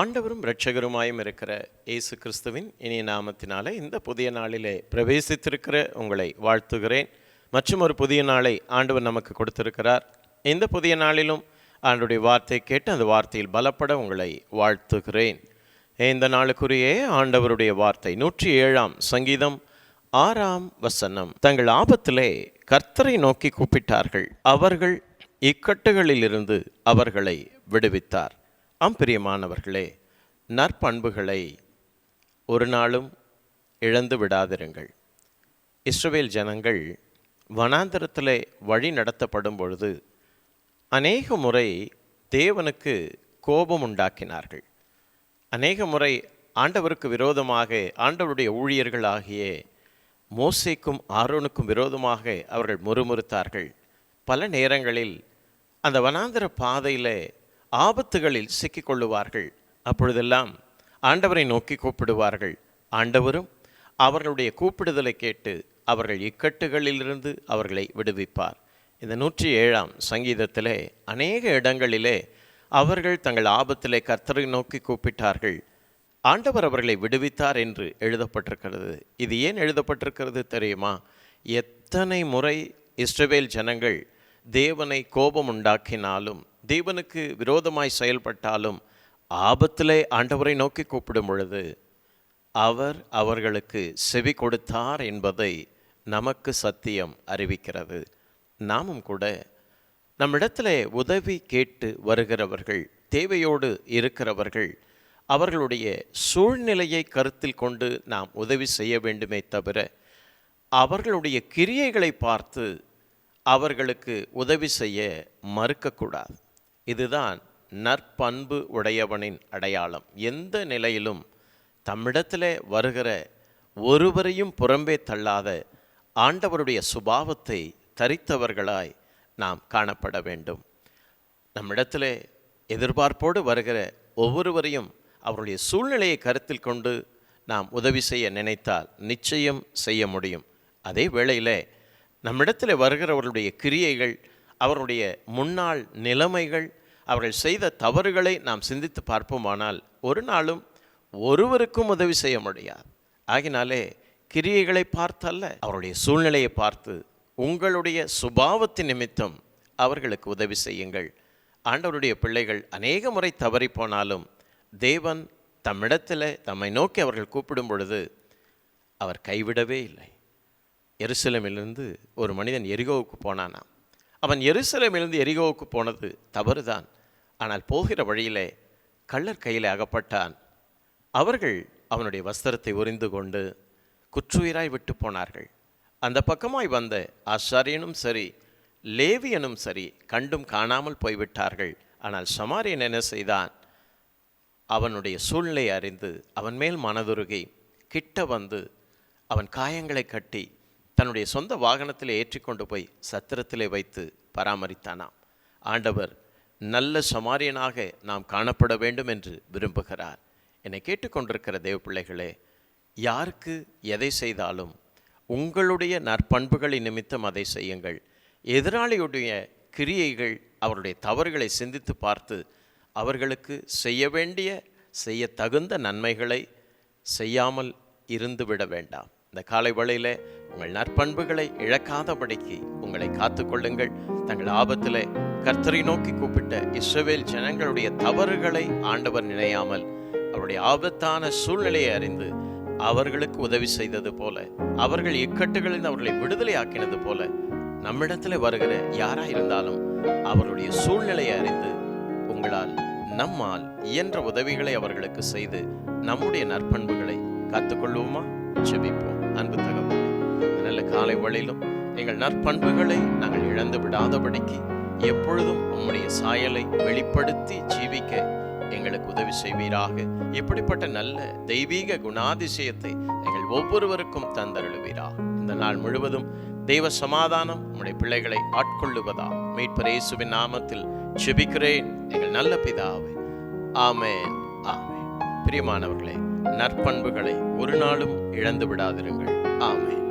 ஆண்டவரும் இரட்சகருமாயும் இருக்கிற இயேசு கிறிஸ்துவின் இனிய நாமத்தினாலே இந்த புதிய நாளிலே பிரவேசித்திருக்கிற உங்களை வாழ்த்துகிறேன். மற்றும் ஒரு புதிய நாளை ஆண்டவர் நமக்கு கொடுத்திருக்கிறார். இந்த புதிய நாளிலும் ஆண்டுடைய வார்த்தை கேட்டு அந்த வார்த்தையில் பலப்பட உங்களை வாழ்த்துகிறேன். இந்த நாளுக்குரிய ஆண்டவருடைய வார்த்தை நூற்றி ஏழாம் சங்கீதம் ஆறாம் வசனம். தங்கள் ஆபத்திலே கர்த்தரை நோக்கி கூப்பிட்டார்கள். அவர்கள் இக்கட்டுகளிலிருந்து அவர்களை விடுவித்தார். அம்பிரியமானவர்களே நற்பண்புகளை ஒரு நாளும் இழந்து விடாதிருங்கள். இஸ்ரவேல் ஜனங்கள் வனாந்தரத்திலே வழி நடத்தப்படும் பொழுது அநேக முறை தேவனுக்கு கோபம் உண்டாக்கினார்கள். அநேக முறை ஆண்டவருக்கு விரோதமாக ஆண்டவருடைய ஊழியர்களாகிய மோசேக்கும் ஆரோனுக்கும் விரோதமாக அவர்கள் முறுமுறுத்தார்கள். பல நேரங்களில் அந்த வனாந்தர பாதையில் ஆபத்துகளில் சிக்கிக்கொள்ளுவார்கள். அப்பொழுதெல்லாம் ஆண்டவரை நோக்கி கூப்பிடுவார்கள். ஆண்டவரும் அவர்களுடைய கூப்பிடுதலை கேட்டு அவர்கள் இக்கட்டுகளிலிருந்து அவர்களை விடுவிப்பார். இந்த நூற்றி ஏழாம் சங்கீதத்திலே அநேக இடங்களிலே அவர்கள் தங்கள் ஆபத்திலே கர்த்தரை நோக்கி கூப்பிட்டார்கள். ஆண்டவர் அவர்களை விடுவித்தார் என்று எழுதப்பட்டிருக்கிறது. இது ஏன் எழுதப்பட்டிருக்கிறது தெரியுமா? எத்தனை முறை இஸ்ரவேல் ஜனங்கள் தேவனை கோபம் உண்டாக்கினாலும் தேவனுக்கு விரோதமாய் செயல்பட்டாலும் ஆபத்திலே ஆண்டவரை நோக்கி கூப்பிடும் பொழுது அவர் அவர்களுக்கு செவி கொடுத்தார் என்பதை நமக்கு சத்தியம் அறிவிக்கிறது. நாமும் கூட நம்மிடத்திலே உதவி கேட்டு வருகிறவர்கள் தேவையோடு இருக்கிறவர்கள் அவர்களுடைய சூழ்நிலையை கருத்தில் கொண்டு நாம் உதவி செய்ய வேண்டுமே தவிர அவர்களுடைய கிரியைகளை பார்த்து அவர்களுக்கு உதவி செய்ய மறுக்கக்கூடாது. இதுதான் நற்பண்பு உடையவனின் அடையாளம். எந்த நிலையிலும் தம்மிடத்தில் வருகிற ஒருவரையும் புறம்பே தள்ளாத ஆண்டவருடைய சுபாவத்தை தரித்தவர்களாய் நாம் காணப்பட வேண்டும். நம்மிடத்தில் எதிர்பார்ப்போடு வருகிற ஒவ்வொருவரையும் அவருடைய சூழ்நிலையை கருத்தில் கொண்டு நாம் உதவி செய்ய நினைத்தால் நிச்சயம் செய்ய முடியும். அதே வேளையில் நம்மிடத்தில் வருகிறவர்களுடைய கிரியைகள் அவருடைய முன்னாள் நிலைமைகள் அவர்கள் செய்த தவறுகளை நாம் சிந்தித்து பார்ப்போமானால் ஒரு நாளும் ஒருவருக்கும் உதவி செய்ய முடியாது. ஆகினாலே கிரியைகளை பார்த்தல்ல அவருடைய சூழ்நிலையை பார்த்து உங்களுடைய சுபாவத்தின் நிமித்தம் அவர்களுக்கு உதவி செய்யுங்கள். ஆண்டவருடைய பிள்ளைகள் அநேக முறை தவறி போனாலும் தேவன் தம்மிடத்தில் தம்மை நோக்கி அவர்கள் கூப்பிடும் பொழுது அவர் கைவிடவே இல்லை. எருசலமிலிருந்து ஒரு மனிதன் எரிகோவுக்கு போனானாம். அவன் எருசலேமிலிருந்து எரிகோவுக்கு போனது தவறுதான். ஆனால் போகிற வழியிலே கள்ளர் கையில் அகப்பட்டான். அவர்கள் அவனுடைய வஸ்திரத்தை உறிந்து கொண்டு குற்றுயிராய் விட்டு போனார்கள். அந்த பக்கமாய் வந்த ஆசாரியனும் சரி லேவியனும் சரி கண்டும் காணாமல் போய்விட்டார்கள். ஆனால் சமாரியன் என்ன செய்தான்? அவனுடைய சூழ்நிலை அறிந்து அவன் மேல் மனதுருகி கிட்ட வந்து அவன் காயங்களை கட்டி தன்னுடைய சொந்த வாகனத்தில் ஏற்றிக்கொண்டு போய் சத்திரத்திலே வைத்து பராமரித்தானாம். ஆண்டவர் நல்ல சமாரியனாக நாம் காணப்பட வேண்டும் என்று விரும்புகிறார். என்னை கேட்டுக்கொண்டிருக்கிற தேவ பிள்ளைகளே யாருக்கு எதை செய்தாலும் உங்களுடைய நற்பண்புகளின் நிமித்தம் அதை செய்யுங்கள். எதிராளியுடைய கிரியைகள் அவருடைய தவறுகளை சிந்தித்து பார்த்து அவர்களுக்கு செய்ய வேண்டிய செய்ய தகுந்த நன்மைகளை செய்யாமல் இருந்து விட வேண்டாம். இந்த காலை வேளையில் உங்கள் நற்பண்புகளை இழக்காதபடிக்கு உங்களை காத்துக்கொள்ளுங்கள். தங்கள் ஆபத்தில் கர்த்தரை நோக்கி கூப்பிட்ட இஸ்ரவேல் ஜனங்களுடைய தவறுகளை ஆண்டவர் நினையாமல் அவருடைய ஆபத்தான சூழ்நிலையை அறிந்து அவர்களுக்கு உதவி செய்தது போல அவர்கள் இக்கட்டுகளில் அவர்களை விடுதலை ஆக்கினது போல நம்மிடத்தில் வருகிற யாராக இருந்தாலும் அவருடைய சூழ்நிலையை அறிந்து உங்களால் நம்மால் இயன்ற உதவிகளை அவர்களுக்கு செய்து நம்முடைய நற்பண்புகளை காத்துக்கொள்வோமா? ஜெபிப்போம். அன்பு தகவல் நல்ல காலை வழியிலும் எங்கள் நற்பண்புகளை நாங்கள் இழந்து விடாதபடிக்கு எப்பொழுதும் உம்முடைய சாயலை வெளிப்படுத்தி ஜீவிக்க எங்களுக்கு உதவி செய்வீராக. இப்படிப்பட்ட நல்ல தெய்வீக குணாதிசயத்தை எங்கள் ஒவ்வொருவருக்கும் தந்தருளுவீராக. இந்த நாள் முழுவதும் தெய்வ சமாதானம் உம்முடைய பிள்ளைகளை ஆட்கொள்ளுவதா. மீட்பர் இயேசுவின் நாமத்தில் செபிக்கிறேன் எங்கள் நல்ல பிதாவே. ஆமே ஆமென். பிரியமானவர்களே நற்பண்புகளை ஒரு நாளும் இழந்து விடாதிருங்கள் ஆமை